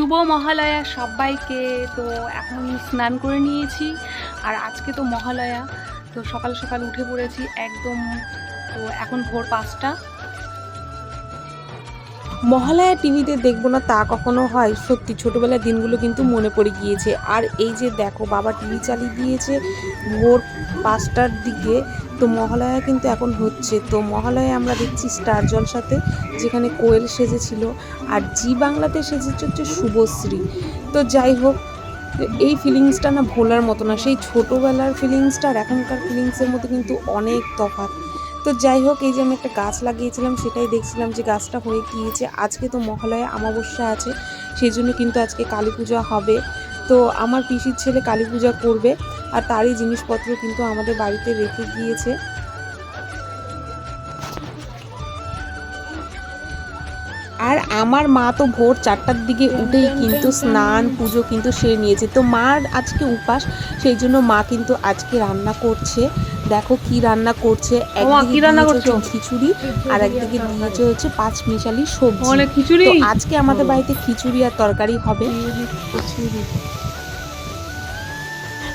শুভ মহালয়া সবাইকে। তো এখন স্নান করে নিয়েছি, আর আজকে তো মহালয়া। তো সকাল সকাল উঠে পড়েছি একদম, তো এখন ভোর পাঁচটা। মহালয়া টিভিতে দেখব না, তা কখনো হয়। সত্যি, ছোটোবেলার দিনগুলো কিন্তু মনে পড়ে গিয়েছে। আর এই যে দেখো, বাবা টিভি চালিয়ে দিয়েছে ভোর পাঁচটার দিকে, তো মহালয়া কিন্তু এখন হচ্ছে। তো মহালয়া আমরা দেখছি স্টার জলসাতে, যেখানে কোয়েল সেজেছিল আর জি বাংলাতে সেজেছে হচ্ছে শুভশ্রী। তো যাই হোক, এই ফিলিংসটা না ভোলার মতো না। সেই ছোটোবেলার ফিলিংসটা আর এখনকার ফিলিংসের মধ্যে কিন্তু অনেক তফাৎ। তো যাই হোক, এই যে আমি একটা গাছ লাগিয়েছিলাম, সেটাই দেখছিলাম যে গাছটা হয়ে গিয়েছে। আজকে তো মহালয়া, অমাবস্যা আছে, সেই জন্য কিন্তু আজকে কালী পূজা হবে। তো আমার পিসির ছেলে কালী পূজা করবে, আর তারই জিনিসপত্র কিন্তু আমাদের বাড়িতে রেখে গিয়েছে। আর আমার মা তো ভোর চারটার দিকে উঠেই কিন্তু স্নান পুজো কিন্তু সেরে নিয়েছে। তো মার আজকে উপাস সেই জন্য মা কিন্তু আজকে রান্না করছে। দেখো কি রান্না করছে। একদিকে খিচুড়ি আর একদিকে দিয়েছে হচ্ছে পাঁচ মিশালি সবজি। খিচুড়ি? আজকে আমাদের বাড়িতে খিচুড়ি আর তরকারি হবে।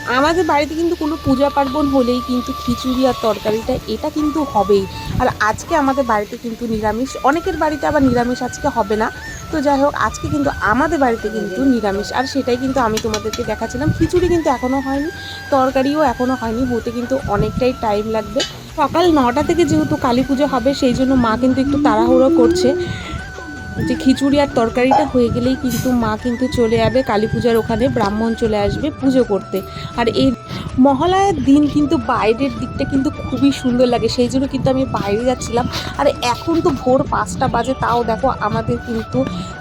আমাদের বাড়িতে কিন্তু কোনো পূজা পার্বণ হলেই কিন্তু খিচুড়ি আর তরকারিটা এটা কিন্তু হবেই। আর আজকে আমাদের বাড়িতে কিন্তু নিরামিষ, অনেকের বাড়িতে আবার নিরামিষ আজকে হবে না। তো যাই হোক, আজকে কিন্তু আমাদের বাড়িতে কিন্তু নিরামিষ। আর সেটাই কিন্তু আমি তোমাদেরকে দেখাচ্ছিলাম। খিচুড়ি কিন্তু এখনও হয়নি, তরকারিও এখনও হয়নি, হতে কিন্তু অনেকটাই টাইম লাগবে। সকাল নটা থেকে যেহেতু কালী পুজো হবে, সেই জন্য মা কিন্তু একটু তাড়াহুড়ো করছে। যে খিচুড়ি আর তরকারিটা হয়ে গেলেই কিন্তু মা কিন্তু চলে যাবে, কালী পূজার ওখানে ব্রাহ্মণ চলে আসবে পুজো করতে। আর এই মহালয়ার দিন কিন্তু বাইরের দিকটা কিন্তু খুবই সুন্দর লাগে, সেই জন্য কিন্তু আমি বাইরে যাচ্ছিলাম। আর এখন তো ভোর পাঁচটা বাজে, তাও দেখো আমাদের কিন্তু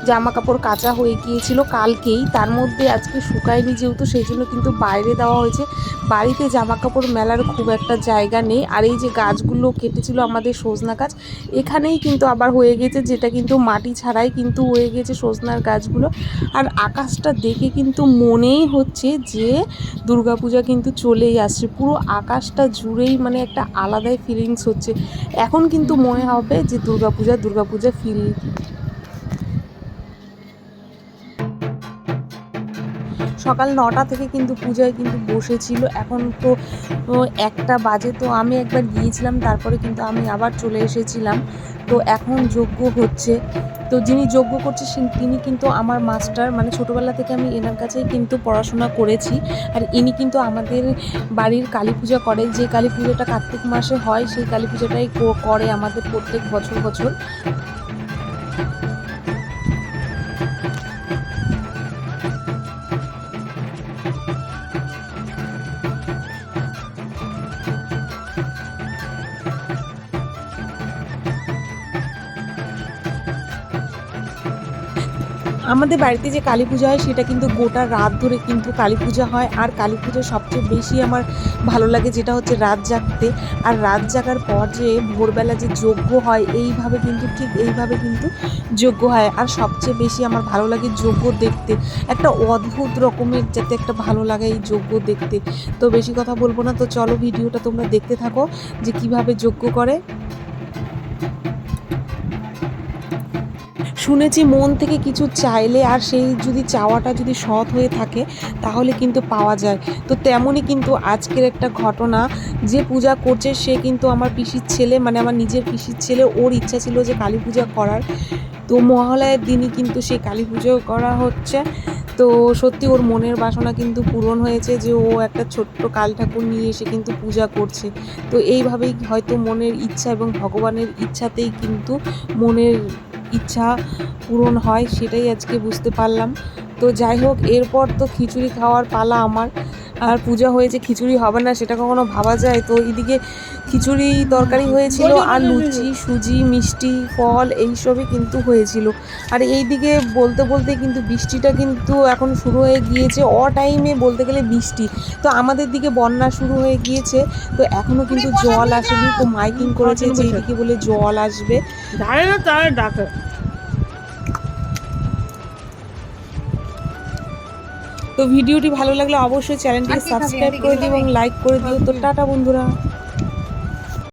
জামা কাপড় কাচা হয়ে গিয়েছিল কালকেই। তার মধ্যে আজকে শুকায়নি যেহেতু, সেই জন্য কিন্তু বাইরে দেওয়া হয়েছে। বাড়িতে জামা কাপড় মেলার খুব একটা জায়গা নেই। আর এই যে গাছগুলো কেটেছিল আমাদের সজনা গাছ, এখানেই কিন্তু আবার হয়ে গেছে, যেটা কিন্তু মাটি ছাড়াই কিন্তু হয়ে গেছে সজনার গাছগুলো। আর আকাশটা দেখে কিন্তু মনেই হচ্ছে যে দুর্গাপূজা কিন্তু চলেই আসছে। পুরো আকাশটা জুড়েই মানে একটা আলাদাই ফিলিংস হচ্ছে। এখন কিন্তু মনে হবে যে দুর্গাপূজা দুর্গাপূজা ফিল সকাল নটা থেকে কিন্তু পূজায় কিন্তু বসেছিল। এখন তো একটা বাজে, তো আমি একবার গিয়েছিলাম, তারপরে কিন্তু আমি আবার চলে এসেছিলাম। তো এখন যজ্ঞ হচ্ছে। তো যিনি যজ্ঞ করছে তিনি কিন্তু আমার মাস্টার মানে ছোটোবেলা থেকে আমি এনার কাছেই কিন্তু পড়াশোনা করেছি। আর ইনি কিন্তু আমাদের বাড়ির কালী পূজা করে। যে কালী পুজোটা কার্তিক মাসে হয়, সেই কালী পূজাটাই করে আমাদের প্রত্যেক বছর বছর। আমাদের বাড়িতে যে কালী পূজা হয়, সেটা কিন্তু গোটা রাত ধরে কিন্তু কালী পূজা হয়। আর কালী পূজা সবচেয়ে বেশি আমার ভালো লাগে যেটা হচ্ছে রাত জাগতে। আর রাত জাগার পর যে ভোরবেলা যে যজ্ঞ হয়, এইভাবে কিন্তু ঠিক এইভাবে কিন্তু যজ্ঞ হয়। আর সবচেয়ে বেশি আমার ভালো লাগে যজ্ঞ দেখতে। একটা অদ্ভুত রকমের যাতে একটা ভালো লাগে এই যজ্ঞ দেখতে। তো বেশি কথা বলব না। তো চলো ভিডিওটা তোমরা দেখতে থাকো যে কীভাবে যজ্ঞ করে। শুনেছি মন থেকে কিছু চাইলে আর সেই যদি চাওয়াটা যদি সৎ হয়ে থাকে, তাহলে কিন্তু পাওয়া যায়। তো তেমনই কিন্তু আজকের একটা ঘটনা, যে পূজা করছে সে কিন্তু আমার পিসির ছেলে মানে আমার নিজের পিসির ছেলে, ওর ইচ্ছা ছিল যে কালী পূজা করার। তো মহালয়ের দিনই কিন্তু সেই কালী পুজো করা হচ্ছে। তো সত্যি ওর মনের বাসনা কিন্তু পূরণ হয়েছে যে ও একটা ছোট্ট কাল ঠাকুর নিয়ে এসে কিন্তু পূজা করছে। তো এইভাবেই হয়তো মনের ইচ্ছা এবং ভগবানের ইচ্ছাতেই কিন্তু মনের ইচ্ছা পূরণ হয়, সেটাই আজকে বুঝতে পারলাম। তো যাই হোক, এরপর তো খিচুড়ি খাওয়ার পালা আমার। আর পূজা হয়েছে খিচুড়ি হবে না সেটা কখনো ভাবা যায়? তো এদিকে খিচুড়ি তরকারি হয়েছিল আর লুচি সুজি মিষ্টি ফল এইসবই কিন্তু হয়েছিল। আর এইদিকে বলতে বলতে কিন্তু বৃষ্টিটা কিন্তু এখন শুরু হয়ে গিয়েছে অ টাইমে বলতে গেলে বৃষ্টি। তো আমাদের দিকে বন্যা শুরু হয়ে গিয়েছে তো এখনও কিন্তু জল আসেনি তো মাইকিং করেছে যে এইদিকে বলে জল আসবে। ধারে না তার ডাকে। তো ভিডিওটি ভালো লাগলে অবশ্যই চ্যানেলটিকে সাবস্ক্রাইব করে দিও এবং লাইক করে দিও। তো টাটা বন্ধুরা।